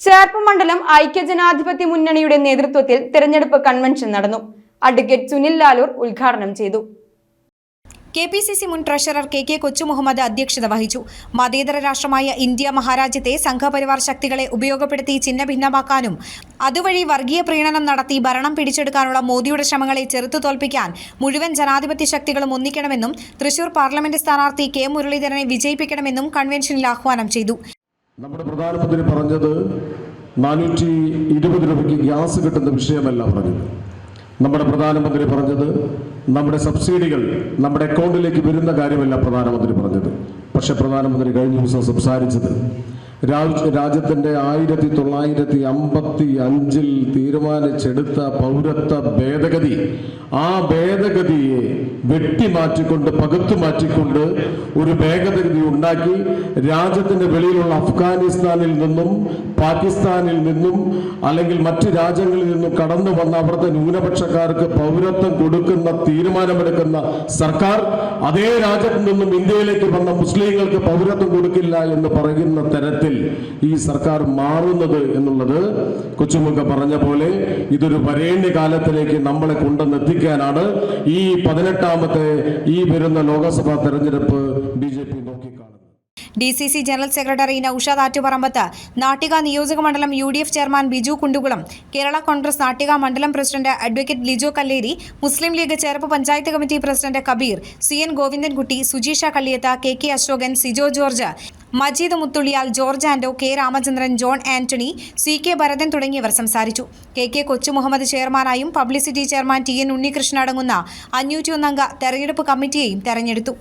ചേർപ്പ് മണ്ഡലം ഐക്യജനാധിപത്യ മുന്നണിയുടെ നേതൃത്വത്തിൽ തെരഞ്ഞെടുപ്പ് കൺവെൻഷൻ നടന്നു. അഡ്വക്കേറ്റ് സുനിൽ ലാലൂർ ഉദ്ഘാടനം ചെയ്തു. കെ പി സി സി മുൻ ട്രഷറർ കെ കെ കൊച്ചുമുഹമ്മദ് അധ്യക്ഷത വഹിച്ചു. മതേതര രാഷ്ട്രമായ ഇന്ത്യ മഹാരാജ്യത്തെ സംഘപരിവാർ ശക്തികളെ ഉപയോഗപ്പെടുത്തി ഛിന്നഭിന്നമാക്കാനും അതുവഴി വർഗീയ പ്രീണനം നടത്തി ഭരണം പിടിച്ചെടുക്കാനുള്ള മോദിയുടെ ശ്രമങ്ങളെ ചെറുത്തു തോൽപ്പിക്കാൻ മുഴുവൻ ജനാധിപത്യ ശക്തികളും ഒന്നിക്കണമെന്നും തൃശൂർ പാർലമെന്റ് സ്ഥാനാർത്ഥി കെ മുരളീധരനെ വിജയിപ്പിക്കണമെന്നും കൺവെൻഷനിൽ ആഹ്വാനം ചെയ്തു. നമ്മുടെ പ്രധാനമന്ത്രി പറഞ്ഞത് നാനൂറ്റി ഇരുപത് രൂപയ്ക്ക് ഗ്യാസ് കിട്ടുന്ന വിഷയമല്ല പറഞ്ഞത്. നമ്മുടെ പ്രധാനമന്ത്രി പറഞ്ഞത് നമ്മുടെ സബ്സിഡികൾ നമ്മുടെ അക്കൗണ്ടിലേക്ക് വരുന്ന കാര്യമല്ല പ്രധാനമന്ത്രി പറഞ്ഞത്. പക്ഷെ പ്രധാനമന്ത്രി കഴിഞ്ഞ ദിവസം സംസാരിച്ചത് രാജ്യത്തിന്റെ ആയിരത്തി തൊള്ളായിരത്തി അമ്പത്തി അഞ്ചിൽ തീരുമാനിച്ചെടുത്ത പൗരത്വ ഭേദഗതി ആ ഭേദഗതിയെ വെട്ടിമാറ്റിക്കൊണ്ട് പകുത്തു മാറ്റിക്കൊണ്ട് ഒരു ഭേദഗതി ഉണ്ടാക്കി രാജ്യത്തിന്റെ വെളിയിലുള്ള അഫ്ഗാനിസ്ഥാനിൽ നിന്നും പാകിസ്ഥാനിൽ നിന്നും അല്ലെങ്കിൽ മറ്റ് രാജ്യങ്ങളിൽ നിന്നും കടന്നു വന്ന അവിടുത്തെ ന്യൂനപക്ഷക്കാർക്ക് പൗരത്വം കൊടുക്കുന്ന തീരുമാനമെടുക്കുന്ന സർക്കാർ അതേ രാജ്യത്ത് നിന്നും ഇന്ത്യയിലേക്ക് വന്ന മുസ്ലിങ്ങൾക്ക് പൗരത്വം കൊടുക്കില്ല എന്ന് പറയുന്ന തരത്തിൽ ഈ സർക്കാർ മാറുന്നത് എന്നുള്ളത് കൊച്ചുമുക്ക പറഞ്ഞ പോലെ ഇതൊരു വരേണ്യ കാലത്തിലേക്ക് നമ്മളെ കൊണ്ടുവന്നെത്തിക്കാനാണ് ഈ പതിനെട്ടാമത്തെ ഈ വരുന്ന ലോക്സഭാ തെരഞ്ഞെടുപ്പ് B J P D C C general secretary Naushad Attuparambath Nattika നിയോജക മണ്ഡലം U D F chairman Biju Kundukulam Kerala Congress Nattika മണ്ഡലം president advocate Lijo Kalleri Muslim League Cherpu panchayat committee president Kabeer C N Govindankutty Sujeesha Kalliyath K K Ashokan Sijo George Majeed Muthulliyal George Ando K Ramachandran John Antony C K Bharathan തുടങ്ങിയവർ സംസാരിച്ചു. K K Kochu Muhammad ചെയർമാനായും publicity chairman T N Unnikrishnan അടങ്ങുന്ന അഞ്ഞൂറ്റിയൊന്നംഗ തെരഞ്ഞെടുപ്പ് കമ്മിറ്റിയെയും തെരഞ്ഞെടുത്തു.